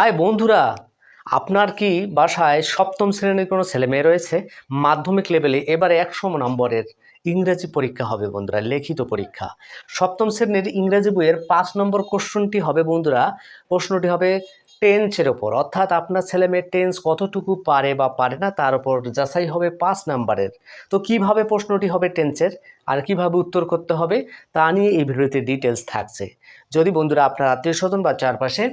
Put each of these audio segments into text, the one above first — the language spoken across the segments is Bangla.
হাই বন্ধুরা, আপনার কি বাসায় সপ্তম শ্রেণির কোনো ছেলে মেয়ে রয়েছে? মাধ্যমিক লেভেলে এবারে একশো নম্বরের ইংরেজি পরীক্ষা হবে বন্ধুরা, লিখিত পরীক্ষা। সপ্তম শ্রেণির ইংরেজি বইয়ের পাঁচ নম্বর কোশ্চনটি হবে বন্ধুরা, প্রশ্নটি হবে টেন্সের ওপর। অর্থাৎ আপনার ছেলে মেয়ে টেন্স কতটুকু পারে বা পারে না, তার উপর যাচাই হবে পাঁচ নাম্বারের। তো কীভাবে প্রশ্নটি হবে টেন্সের আর কীভাবে উত্তর করতে হবে, তা নিয়ে এই ভিডিওতে ডিটেলস থাকছে। যদি বন্ধুরা আপনার আত্মীয় স্বজন বা চারপাশে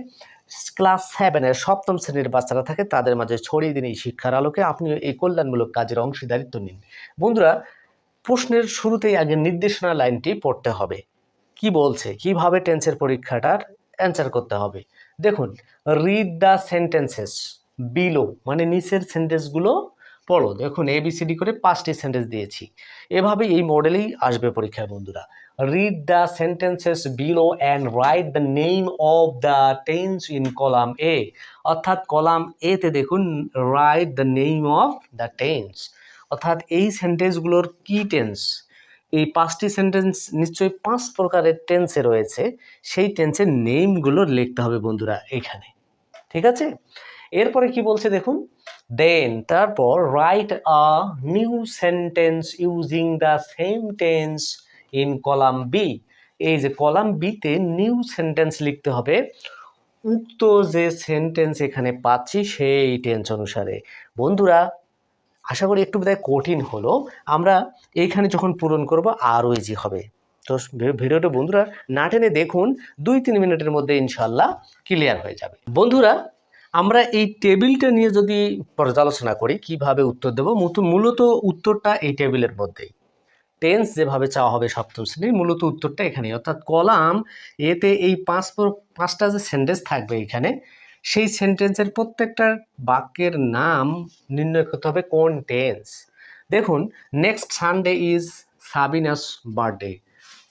ক্লাস সেভেনের সপ্তম শ্রেণির বাচ্চারা থাকে, তাদের মাঝে ছড়িয়ে দিন এই শিক্ষার আলোকে। আপনি এই কল্যাণমূলক কাজের অংশীদারিত্ব নিন। বন্ধুরা, প্রশ্নের শুরুতেই আগে নির্দেশনা লাইনটি পড়তে হবে। কি বলছে? কীভাবে টেন্সের পরীক্ষাটার অ্যান্সার করতে হবে? দেখুন রিড দ্য সেন্টেন্সেস বিলো মানে নিচের সেন্টেন্সগুলো পড়ো দেখুন এবিসিডি করে পাঁচটি সেন্টেন্স দিয়েছি। এভাবেই এই মডেলেই আসবে পরীক্ষায়, বন্ধুরা। Read the sentences below and write the name of the tense in column A অর্থাৎ কলাম এ তে দেখুন write the name of the tense অর্থাৎ এই সেন্টেন্সগুলোর কি টেন্স এই পাঁচটি সেন্টেন্স নিশ্চয়ই পাঁচ প্রকারের টেন্সে রয়েছে। সেই টেন্সের নেমগুলো লিখতে হবে, বন্ধুরা, এখানে। ঠিক আছে? এরপরে কি বলছে দেখুন? দেন তারপর write a new sentence using the same tense in column B এই যে কলাম বিতে নিউ সেন্টেন্স লিখতে হবে। উক্ত যে সেন্টেন্স এখানে পাচ্ছি সেই টেন্স অনুসারে। বন্ধুরা, আশা করি একটু বোধহয় কঠিন হলো। আমরা এইখানে যখন পূরণ করব, আরও ইজি হবে। তো ভিডিওটা বন্ধুরা না টেনে দেখুন, দুই তিন মিনিটের মধ্যে ইনশাল্লাহ ক্লিয়ার হয়ে যাবে। বন্ধুরা আমরা এই টেবিলটা নিয়ে যদি পর্যালোচনা করি, কীভাবে উত্তর দেবো? মূলত- উত্তরটা এই টেবিলের মধ্যেই। টেন্স যেভাবে চাওয়া হবে সপ্তম শ্রেণির, মূলত উত্তরটা এখানে অর্থাৎ কলাম এতে এই পাঁচ পাঁচটা যে সেন্টেন্স থাকবে এখানে, সেই সেন্টেন্সের প্রত্যেকটা বাক্যের নাম নির্ণয় করতে হবে কোন টেন্স দেখুন next Sunday is Sabina's birthday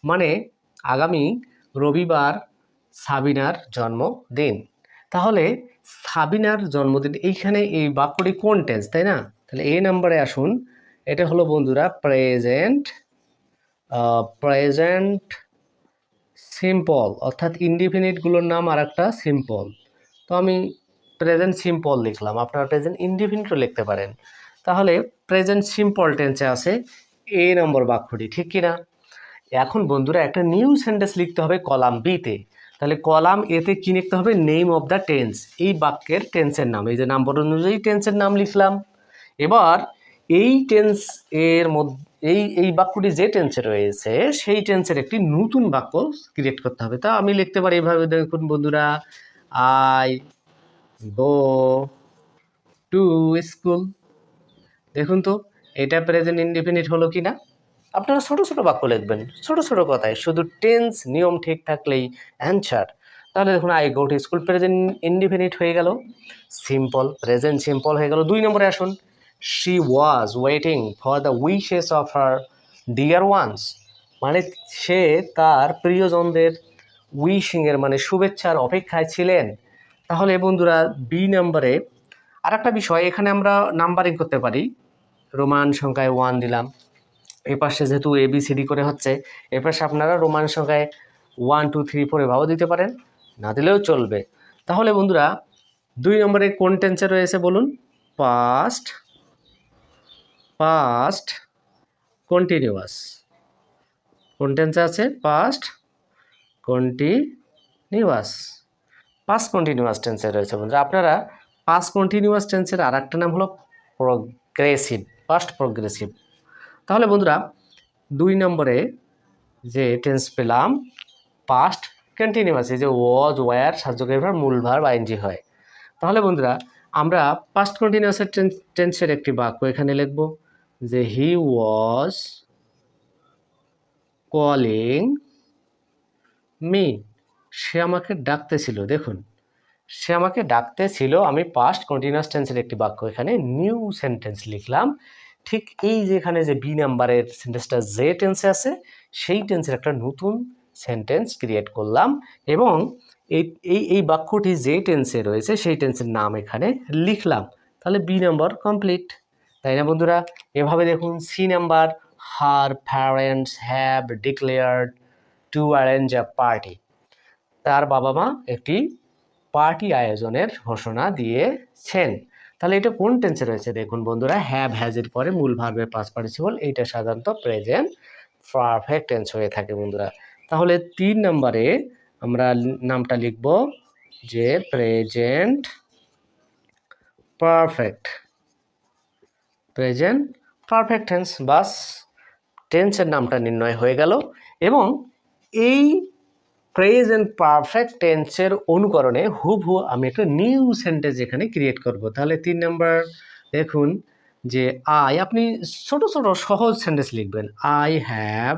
মানে আগামী রবিবার সাবিনার জন্মদিন। তাহলে সাবিনার জন্মদিন। এইখানে এই বাক্যটি কোন টেন্স তাই না? তাহলে এই নাম্বারে আসুন। এটা হলো বন্ধুরা প্রেজেন্ট প্রেজেন্ট সিম্পল অর্থাৎ ইনডিফিনিটগুলোর নাম আর একটা সিম্পল তো আমি প্রেজেন্ট সিম্পল লিখলাম। আপনারা প্রেজেন্ট ইনডিফিনিটও লিখতে পারেন। তাহলে প্রেজেন্ট সিম্পল টেন্সে আছে এ নম্বর বাক্যটি, ঠিক কি না এখন বন্ধুরা একটা নিউ সেন্টেন্স লিখতে হবে কলাম বিতে তাহলে কলাম এতে কি লিখতে হবে? নেম অফ দ্য টেন্স এই বাক্যের টেন্সের নাম, এই যে নাম্বার অনুযায়ী টেন্সের নাম লিখলাম। এবার এই টেন্স এর মধ্যে, এই এই বাক্যটি যে টেন্সে রয়েছে, সেই টেন্সের একটি নতুন বাক্য ক্রিয়েট করতে হবে। তা আমি লিখতে পারি এভাবে, দেখুন বন্ধুরা। আই গো টু স্কুল দেখুন তো, এটা প্রেজেন্ট ইনডিফিনিট হলো কি না আপনারা ছোট ছোট বাক্য লিখবেন, ছোট ছোট কথায়। শুধু টেন্স নিয়ম ঠিক থাকলেই অ্যান্সার তাহলে দেখুন I go to school present indefinite হয়ে গেল সিম্পল প্রেজেন্ট সিম্পল হয়ে গেল। দুই নম্বরে আসুন। She was waiting for the wishes of her dear ones মানে সে তার প্রিয়জনদের উইশিংয়ের মানে শুভেচ্ছার অপেক্ষায় ছিলেন। তাহলে বন্ধুরা বি নাম্বারে আর একটা বিষয়, এখানে আমরা নাম্বারিং করতে পারি। রোমান সংখ্যায় ওয়ান দিলাম। এই পাশে যেহেতু এ বি সি ডি করে হচ্ছে, এ পাশে আপনারা রোমান সংখ্যায় ওয়ান টু থ্রি ফোর এভাবেও দিতে পারেন, না দিলেও চলবে। তাহলে বন্ধুরা, দুই নম্বরে কোন টেন্সে রয়েছে বলুন? পাস্ট পাস্ট কন্টিনিউয়াস কোন টেন্সে আছে? পাস্ট কন্টিনিউয়াস পাস্ট কন্টিনিউয়াস টেন্সে রয়েছে বন্ধুরা। আপনারা পাস্ট কন্টিনিউয়াস টেন্সের আর একটা নাম হলো প্রগ্রেসিভ পাস্ট প্রগ্রেসিভ তাহলে বন্ধুরা, দুই নম্বরে যে টেন্স পেলাম পাস্ট কন্টিনিউয়াস এই যে ওয়াজ ওয়ার সাহায্যকারী ভার মূল ভার বা এনজি হয়। তাহলে বন্ধুরা, আমরা পাস্ট কন্টিনিউয়াসের টেন্সের একটি বাক্য এখানে লিখব, যে হি ওয়াজ কলিং মি সে আমাকে ডাকতেছিল, দেখুন, সে আমাকে ডাকতেছিল, আমি পাস্ট কন্টিনিউয়াস টেন্সের একটি বাক্য এখানে নিউ সেন্টেন্স লিখলাম। ঠিক এই যেখানে যে বি নাম্বারের সেন্টেন্সটা যে টেন্সে আছে, সেই টেন্সের একটা নতুন সেন্টেন্স ক্রিয়েট করলাম এবং এই এই এই বাক্যটি যে টেন্সে রয়েছে, সেই টেন্সের নাম এখানে লিখলাম। তাহলে বি নাম্বার কমপ্লিট তাই না বন্ধুরা? এভাবে দেখুন C number her parents have declared to arrange a party তার বাবা মা একটি পার্টি আয়োজনের ঘোষণা দিয়েছেন। তাহলে এটা কোন টেন্সে রয়েছে? দেখুন বন্ধুরা হ্যাভ হ্যাজের পরে মূল ভার্বের পাস পার্টিসিপল এইটা সাধারণত প্রেজেন্ট পারফেক্ট টেন্স হয়ে থাকে বন্ধুরা। তাহলে তিন নম্বরে আমরা নামটা লিখব যে present perfect present perfect tense বাস টেন্সের নামটা নির্ণয় হয়ে গেল। এবং এই প্রেজেন্ট পারফেক্ট টেন্সের অনুকরণে হুবহু আমি একটা নিউ সেন্টেন্স এখানে ক্রিয়েট করব। তাহলে তিন নম্বর দেখুন যে আই আপনি ছোট ছোট, সহজ সেন্টেন্স লিখবেন। I have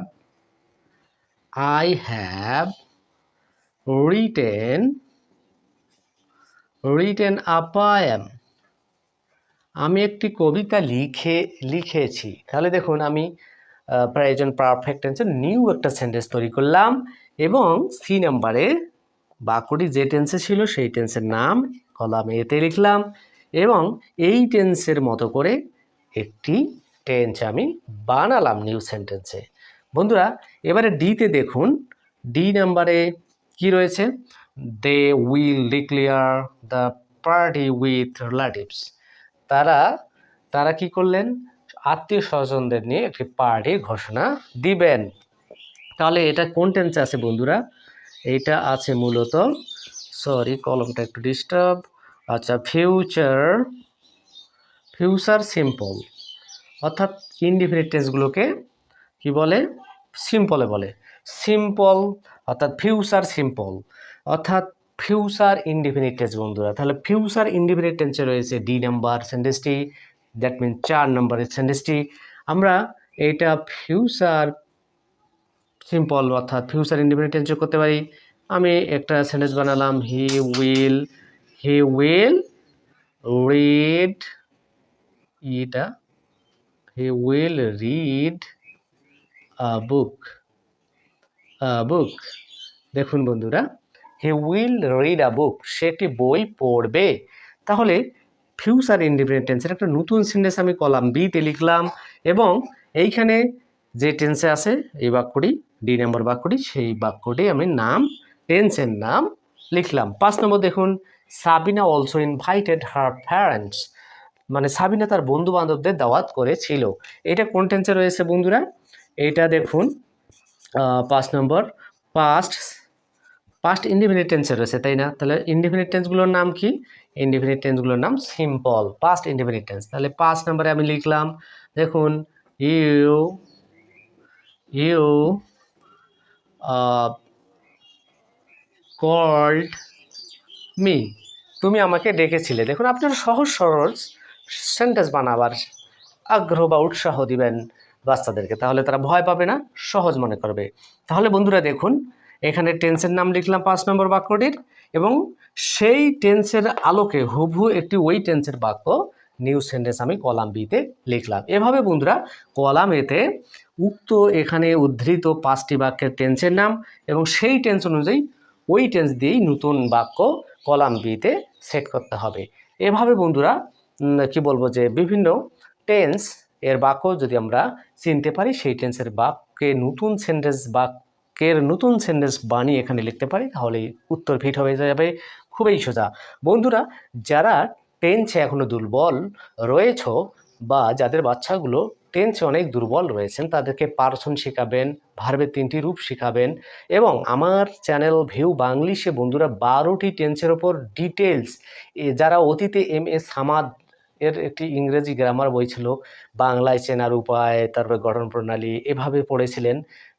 I have written written a poem আমি একটি কবিতা লিখে, লিখেছি। তাহলে দেখুন আমি প্রেজেন্ট পারফেক্ট টেন্সের নিউ একটা সেন্টেন্স তৈরি করলাম। এবং সি নাম্বারে বাক্যটি যে টেন্সে ছিল সেই টেন্সের নাম কলাম এতে লিখলাম এবং এই টেন্সের মতো করে একটি টেন্স আমি বানালাম নিউ সেন্টেন্সে বন্ধুরা, এবারে ডিতে দেখুন ডি নাম্বারে কি রয়েছে? They will declare the party with relatives তারা তারা কি করলেন? আত্মীয় স্বজনদের নিয়ে একটি পার্টি ঘোষণা দিবেন। তাহলে এটা কোন টেন্সে আছে বন্ধুরা? এইটা আছে মূলত সরি কলমটা একটু ডিস্টার্ব আচ্ছা ফিউচার ফিউচার সিম্পল অর্থাৎ ইনডিফিনিট টেন্সগুলোকে কি বলে? সিম্পলে বলে। সিম্পল অর্থাৎ ফিউচার সিম্পল অর্থাৎ ফিউচার ইনডিফিনিট টেন্স বন্ধুরা। তাহলে ফিউচার ইনডিফিনিট টেন্সে রয়েছে ডি নাম্বার সেন্টেন্সটি দ্যাট মিন চার নাম্বারের সেন্টেন্সটি আমরা এইটা ফিউচার সিম্পল অর্থাৎ ফিউচার ইন্ডিপেন্ডেন্ট টেন্স যোগ করতে পারি। আমি একটা সেন্টেন্স বানালাম he will he will read এটা he will read a book a book দেখুন বন্ধুরা হি উইল রিড আ বুক সে একটি বই পড়বে। তাহলে ফিউচার ইন্ডিপেন্ডেন্ট টেন্সের একটা নতুন সেন্টেন্স আমি কলাম বিতে লিখলাম এবং এইখানে যে টেন্সে আছে, এই বাক্যটি ডি নম্বর বাক্যটি, সেই বাক্যটি আমি নাম টেন্সের নাম লিখলাম। পাঁচ নম্বর দেখুন, Sabina also invited her parents মানে সাবিনা তার বন্ধু বান্ধবদের দাওয়াত করেছিল। এটা কোন টেন্সে রয়েছে বন্ধুরা? এটা দেখুন পাঁচ নম্বর পাস্ট পাস্ট ইন্ডিফিনিট টেন্সে রয়েছে, তাই না? তাহলে ইন্ডিফিনিট টেন্সগুলোর নাম কি? ইন্ডিফিনিট টেন্সগুলোর নাম সিম্পল পাস্ট ইন্ডিফিনিট টেন্স তাহলে পাঁচ নম্বরে আমি লিখলাম, দেখুন ইউ ইউ কল্ড মি তুমি আমাকে ডেকেছিলে। দেখুন, আপনারা সহজ সরল সেন্টেন্স বানাবার আগ্রহ বা উৎসাহ দিবেন বাচ্চাদেরকে। তাহলে তারা ভয় পাবে না, সহজ মনে করবে। তাহলে বন্ধুরা দেখুন, এখানে টেন্সের নাম লিখলাম পাঁচ নম্বর বাক্যটির এবং সেই টেন্সের আলোকে হুবহু একটি ওই টেন্সের বাক্য নিউ সেন্টেন্স আমি কলাম বিতে লিখলাম। এভাবে বন্ধুরা, কলাম এতে উক্ত এখানে উদ্ধৃত পাঁচটি বাক্যের টেন্সের নাম এবং সেই টেন্স অনুযায়ী ওই টেন্স দিয়েই নতুন বাক্য কলাম বিতে সেট করতে হবে। এভাবে বন্ধুরা কি বলব যে বিভিন্ন টেন্স এর বাক্য যদি আমরা চিনতে পারি, সেই টেন্সের বাক্যে নতুন সেন্টেন্স বাক্যের নতুন সেন্টেন্স বানিয়ে এখানে লিখতে পারি, তাহলে উত্তর ফিট হয়ে যাবে, খুবই সোজা। বন্ধুরা, যারা টেন্সে এখনও দুর্বল রয়েছ বা যাদের বাচ্চাগুলো টেন্সে অনেক দুর্বল রয়েছেন, তাদেরকে পার্সন শেখাবেন ভার্বের তিনটি রূপ শেখাবেন এবং আমার চ্যানেল ভিউ বাংলিশে বন্ধুরা বারোটি টেন্সের ওপর ডিটেলস যারা অতীতে এম এস হামাদ এর একটি ইংরেজি গ্রামার বই ছিল, বাংলায় চেনার উপায়, তারপরে গঠন প্রণালী এভাবে পড়েছিলেন,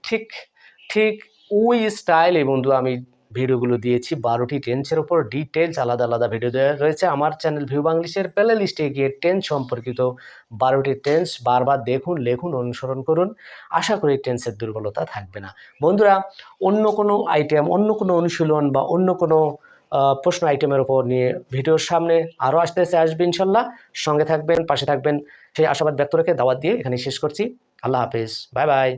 ঠিক ঠিক ওই স্টাইলে বন্ধু আমি ভিডিওগুলো দিয়েছি। বারোটি টেন্সের ওপর ডিটেলস আলাদা আলাদা ভিডিও দেওয়া রয়েছে। আমার চ্যানেল ভিউ বাংলিশের প্লে লিস্টে গিয়ে টেন্স সম্পর্কিত বারোটি টেন্স বারবার দেখুন, লেখুন, অনুসরণ করুন। আশা করি টেন্সের দুর্বলতা থাকবে না। বন্ধুরা, অন্য কোনো আইটেম অন্য কোনো অনুশীলন বা অন্য কোনো প্রশ্ন আইটেমের ওপর নিয়ে ভিডিওর সামনে আরও আসতে আসবে ইনশাল্লাহ। সঙ্গে থাকবেন, পাশে থাকবেন। সেই আশাবাদ ব্যক্ত রেখে দাওয়াত দিয়ে এখানে শেষ করছি। আল্লাহ হাফিজ। Bye bye.